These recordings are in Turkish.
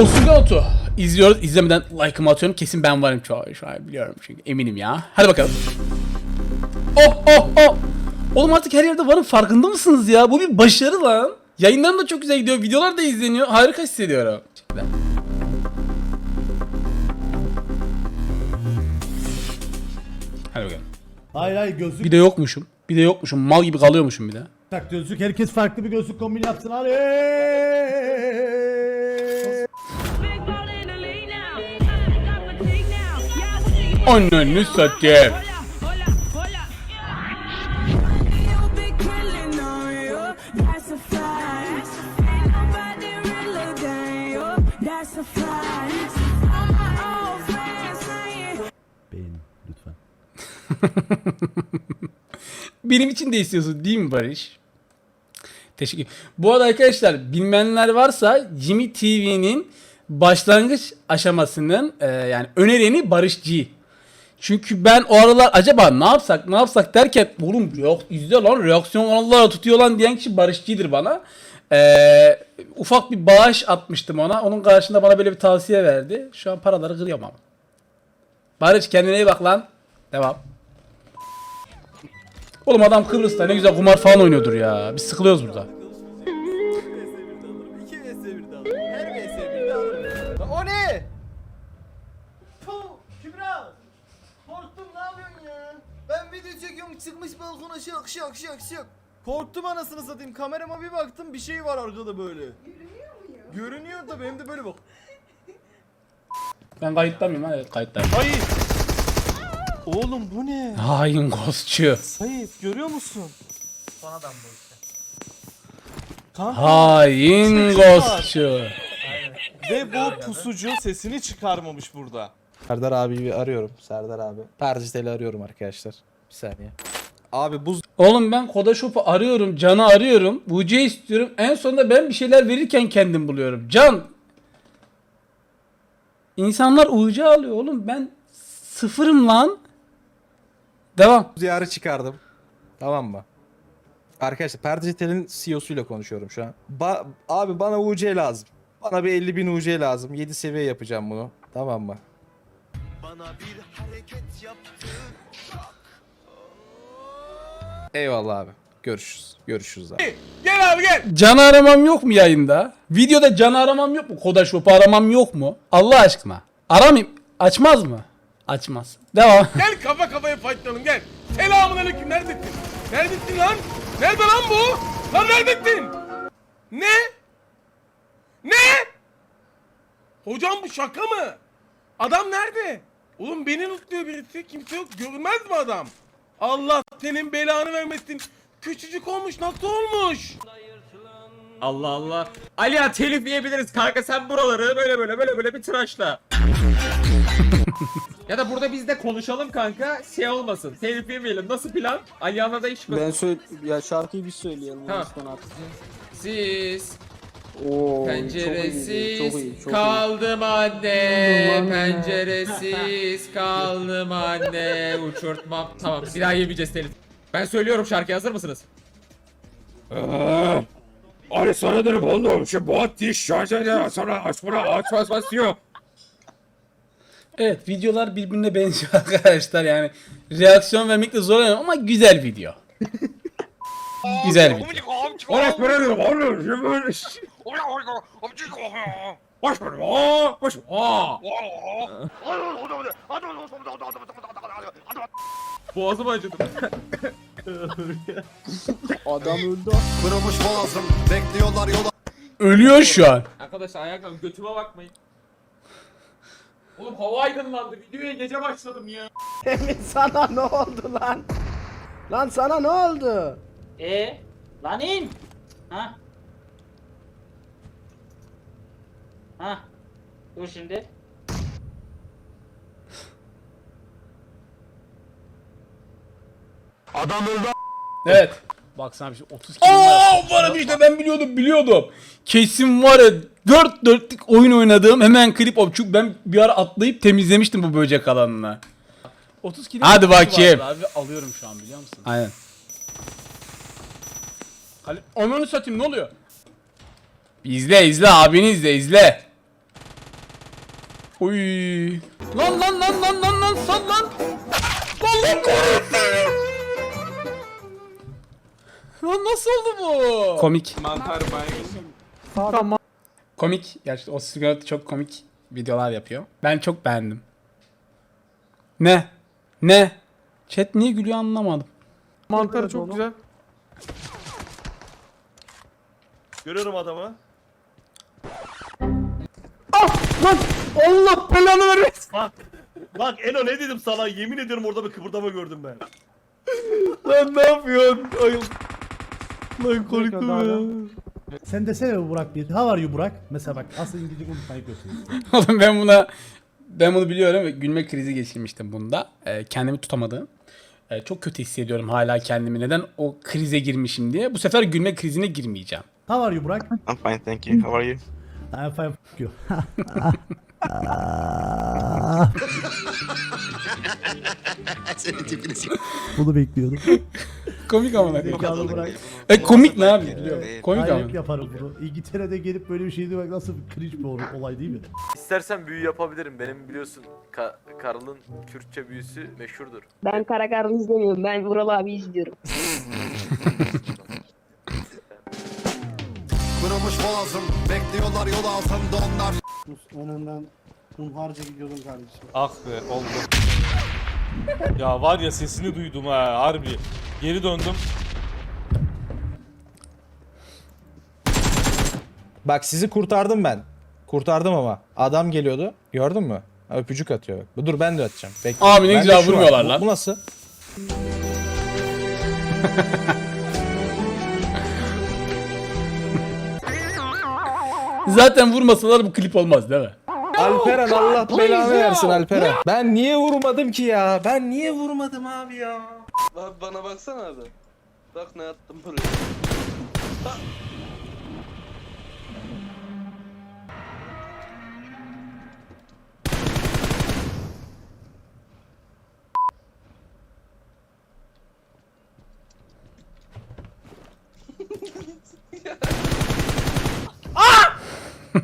Osuga Otu. İzliyoruz. İzlemeden like'ımı atıyorum. Kesin ben varım şu an, şu an biliyorum çünkü eminim ya. Hadi bakalım. Oh oh oh. Oğlum artık her yerde varım farkında mısınız ya? Bu bir başarı lan. Yayınlarım da çok güzel gidiyor. Videolar da izleniyor. Harika hissediyorum. Teşekkürler. Hadi bakalım. Hayır hayır gözlük Bir de yokmuşum. Bir de yokmuşum. Mal gibi kalıyormuşum bir de. tak gözlük. Herkes farklı bir gözlük kombini yapsın hadi. Friends saying. Beğenin lütfen. Benim için de istiyorsun değil mi Barış? Teşekkür. Bu arada arkadaşlar bilmeyenler varsa Jimmy TV'nin başlangıç aşamasının e, yani önereni Barış G. Çünkü ben o aralar acaba ne yapsak ne yapsak derken oğlum yok izle lan reaksiyon kanallara tutuyor lan diyen kişi Barış G'dir bana. E, ufak bir bağış atmıştım ona. Onun karşında bana böyle bir tavsiye verdi. Şu an paraları kırıyorum ama. Barış kendine iyi bak lan. Devam. Oğlum adam Kıbrıs'ta ne güzel kumar falan oynuyordur ya. Biz sıkılıyoruz burada. O ne? Kübra! Korktum ne yapıyorsun ya? Ben video çekiyorum çıkmış balkona şak şak şak şak. Korktum anasını satayım. Kamerama bir baktım bir şey var arkada böyle. Görünüyor mu ya? Görünüyor tabii hem de böyle bak. Ben kayıtta mıyım? Evet kayıttayım. Ay! Oğlum bu ne? Hain ghostçu. Hayır görüyor musun? Sonradan bu işte. Kanka Hain ghostçu. ve bu pusucu sesini çıkarmamış burada. Serdar abiyi arıyorum. Serdar abi. Percitel'i arıyorum arkadaşlar. Bir saniye. Abi buz Oğlum ben Koda Shop'u arıyorum, Can'ı arıyorum. UC istiyorum. En sonunda ben bir şeyler verirken kendim buluyorum. Can. İnsanlar UC alıyor oğlum. Ben sıfırım lan. Devam. diyarı çıkardım. Tamam mı? Arkadaşlar Percitel'in CEO'suyla konuşuyorum şu an. Ba- abi bana UC lazım. Bana bir 50 bin UC lazım. 7 seviye yapacağım bunu. Tamam mı? Eyvallah abi. Görüşürüz. Görüşürüz abi. Can'ı aramam yok mu yayında? Videoda Can'ı aramam yok mu? Koda Shop'u aramam yok mu? Allah aşkına. Aramayayım. Açmaz mı? Açmaz. Devam. Gel kafa kafaya fightlayalım gel. Selamun aleyküm neredesin? Neredesin lan? Nerede lan bu? Lan neredesin? Ne? Ne? Hocam bu şaka mı? Adam nerede? Oğlum beni lootluyor birisi. Kimse yok. Görünmez mi adam? Allah senin belanı vermesin. Küçücük olmuş. Nasıl olmuş? Allah Allah. Ali ya telif yiyebiliriz kanka sen buraları böyle böyle böyle böyle bir tıraşla. ya da burada biz de konuşalım kanka şey olmasın. Telif yemeyelim. Nasıl plan? Aliyan'la da iş mi? Ben söyle ya şarkıyı bir söyleyelim. Abi. Siz Oo, penceresiz çok iyi, çok iyi, çok kaldım anne. Penceresiz kaldım anne. Uçurtmam. Tamam bir daha yemeyeceğiz telif. Ben söylüyorum şarkıya hazır mısınız? Ali sana derim oğlum. Şu boğat diş şarjı sonra açmana açmaz basıyor. Evet videolar birbirine benziyor arkadaşlar yani. Reaksiyon vermekte zorlanıyorum ama güzel video. güzel video. Orası böyle dedim oğlum. Boğazım acıdı. Adam öldü. Kırılmış boğazım. Bekliyorlar yola. Ölüyor şu an. Arkadaşlar ayaklarım götüme bakmayın. Oğlum hava aydınlandı. Videoya gece başladım ya. sana ne oldu lan? Lan sana ne oldu? E lan in. Ha? Ha? Dur şimdi. Evet. Baksana bir şey 30 kilo var. Varım işte ben biliyordum biliyordum. Kesin var ya 4 dörtlük oyun oynadığım hemen klip op. Çünkü ben bir ara atlayıp temizlemiştim bu böcek alanını. 30 kilo Hadi bakayım. Abi alıyorum şu an biliyor musun? Aynen. Hadi, Ananı satayım ne oluyor? İzle izle abini izle izle. Uy. Lan lan lan lan lan lan sal lan. Allah korusun. Lan nasıl oldu bu? Komik. Mantar baygın. Komik. Gerçi o sigara çok komik videolar yapıyor. Ben çok beğendim. Ne? Ne? Chat niye gülüyor anlamadım. Mantar çok güzel. Görüyorum adamı. Allah belanı vermesin. Bak Eno ne dedim sana yemin ediyorum orada bir kıpırdama gördüm ben. Lan ne yapıyorsun? Ayıl. Lan korktum ya. Sen desene Burak bir. How are you Burak? Mesela bak asıl İngilizce konuşmayı gösteriyor. Oğlum ben buna ben bunu biliyorum ve gülme krizi geçirmiştim bunda. Ee, kendimi tutamadım. Ee, çok kötü hissediyorum hala kendimi. Neden o krize girmişim diye. Bu sefer gülme krizine girmeyeceğim. How are you Burak? I'm fine thank you. How are you? Fine fuck you. Bunu bekliyordum. Komik ama. Zekalı. E komik ne abi? Biliyorum. Komik ama. Hep yaparım bunu. İngiltere'de gelip böyle bir şey demek nasıl bir cringe bir ol- olay değil mi? İstersen büyü yapabilirim. Benim biliyorsun Ka- Karl'ın Kürtçe büyüsü meşhurdur. Ben Kara Karlı izlemiyorum. Ben Vural abi izliyorum. Kırılmış boğazım. Bekliyorlar yol altında onlar. Önünden hunharca gidiyordum kardeşim. Ah be oldu. ya var ya sesini duydum ha harbi. Geri döndüm. Bak sizi kurtardım ben. Kurtardım ama. Adam geliyordu. Gördün mü? Ha, Öpücük atıyor bak. Dur ben de atacağım. Bekle. Abi ne güzel şu var. vurmuyorlar Bu- lan. Bu nasıl? Zaten vurmasalar bu klip olmaz değil mi? Alperen Allah belanı versin Alperen. Ben niye vurmadım ki ya? Ben niye vurmadım abi ya? Abi bana baksana abi. Bak ne attım buraya.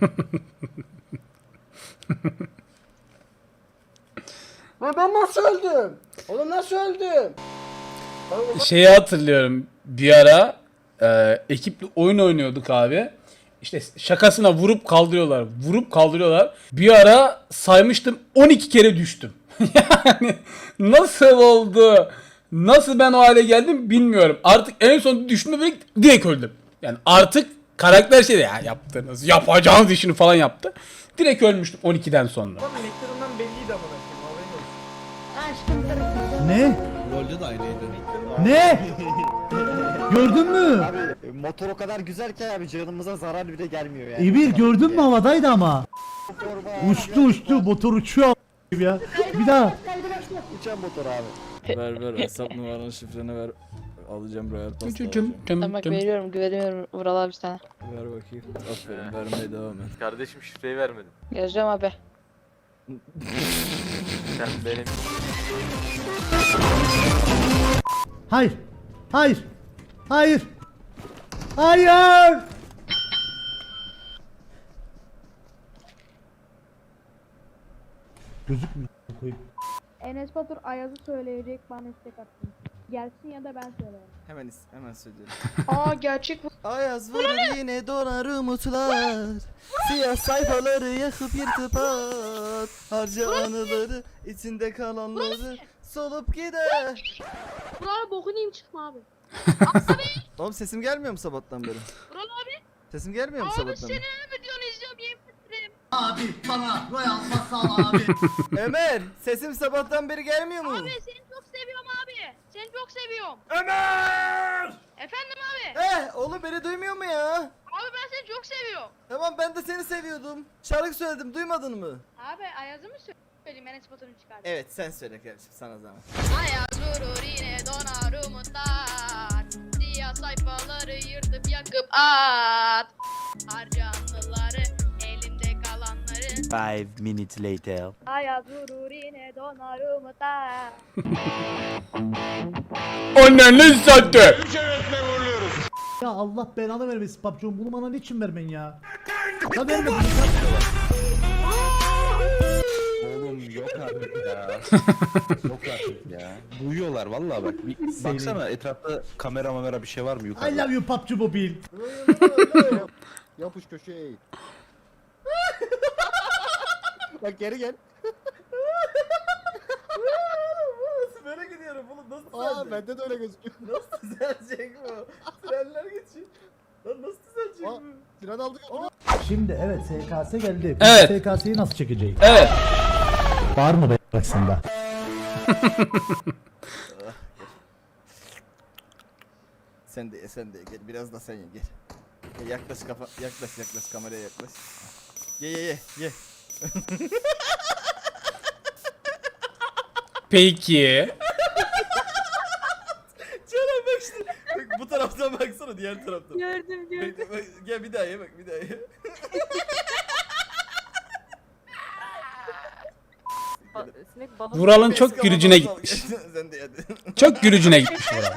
Lan ben nasıl öldüm? Oğlum nasıl öldüm? Şeyi hatırlıyorum. Bir ara e, ekiple oyun oynuyorduk abi. İşte şakasına vurup kaldırıyorlar. Vurup kaldırıyorlar. Bir ara saymıştım 12 kere düştüm. yani nasıl oldu? Nasıl ben o hale geldim bilmiyorum. Artık en son düşme böyle direkt öldüm. Yani artık karakter şey de ya yaptınız, yapacağınız işini falan yaptı. Direkt ölmüştüm 12'den sonra. Elektriğinden belliydi amına koyayım Ne? Ne? Gördün mü? Motor o kadar güzel ki abi canımıza zarar bile gelmiyor yani. Emir gördün mü havadaydı ama. Uçtu uçtu motor uçuyor ya. Bir daha. Uçan motor abi. Ver ver hesap numaranı şifreni ver. Alacağım Royal Pass. Cım cım cım cım. veriyorum güveniyorum Vural abi sana. Ver bakayım. Aferin vermeye devam et. Kardeşim şifreyi vermedin. Yazıyorum abi. Sen benim Hayır. Hayır. Hayır. Hayır. Gözükmüyor. koyayım. Enes Batur Ayaz'ı söyleyecek bana istek attım. Gelsin ya da ben söylerim. Hemen hemen söyleyelim. Aa gerçek bu. Ayaz vurur yine donar umutlar Siyah sayfaları yakıp yırtıp at Harca anıları içinde kalanları Solup gider Buralara bokunu yiyeyim çıkma abi. Oğlum sesim gelmiyor mu sabahtan beri? Vural abi. Sesim gelmiyor mu sabahtan beri? videonu izliyorum yemin ederim. Ömer sesim sabahtan beri gelmiyor mu? Abi seni çok seviyorum abi. Seni çok seviyorum. Ömer! Efendim abi. Eh oğlum beni duymuyor mu ya? Abi ben seni çok seviyorum. Tamam ben de seni seviyordum. Şarkı söyledim duymadın mı? Abi Ayaz'ı mı söyleyeyim Enes Batur'un çıkardı? Evet sen söyle kardeşim sana zaman. Ayaz vurur yine donar umutlar. Siyah sayfaları yırtıp yakıp at. Harca anıları elimde kalanların. Five minutes later. Ayaz vurur yine donar umutlar. Anneni sattı. Ya Allah belanı vermesin PUBG'ım bunu bana niçin vermen ya? Ya verme bunu. ya. Yok artık ya. Duyuyorlar vallahi bak. Bir, baksana etrafta kamera mamera bir şey var mı I yukarıda? love you PUBG Mobile. Yapış köşeye eğil. Bak geri gel. Nasıl böyle gidiyorum oğlum nasıl Aa düzelecek? bende de öyle gözüküyor. Nasıl düzelecek bu? Trenler geçiyor. Lan nasıl düzelecek Aa, bu? Tren aldık. Şimdi evet SKS geldi. Evet. SKS'yi nasıl çekeceğiz? Evet. Var mı be arasında? Sen de sen de gel biraz da sen ye. Gel, yaklaş kafa yaklaş yaklaş kameraya yaklaş. Ye ye ye ye. Peki. Canan bak işte. Bak, bu taraftan baksana diğer taraftan. Gördüm gördüm. Bak, bak, gel bir daha ye bak bir daha ye. Sinek. Vural'ın çok Eski al, gitmiş. sen de ye hadi. Çok gürücüne gitmiş Vural.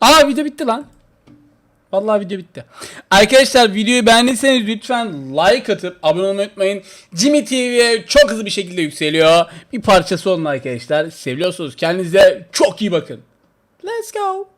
Aa video bitti lan. Vallahi video bitti. Arkadaşlar videoyu beğendiyseniz lütfen like atıp abone olmayı unutmayın. Jimmy TV'ye çok hızlı bir şekilde yükseliyor. Bir parçası olun arkadaşlar. Seviyorsunuz. Kendinize çok iyi bakın. Let's go.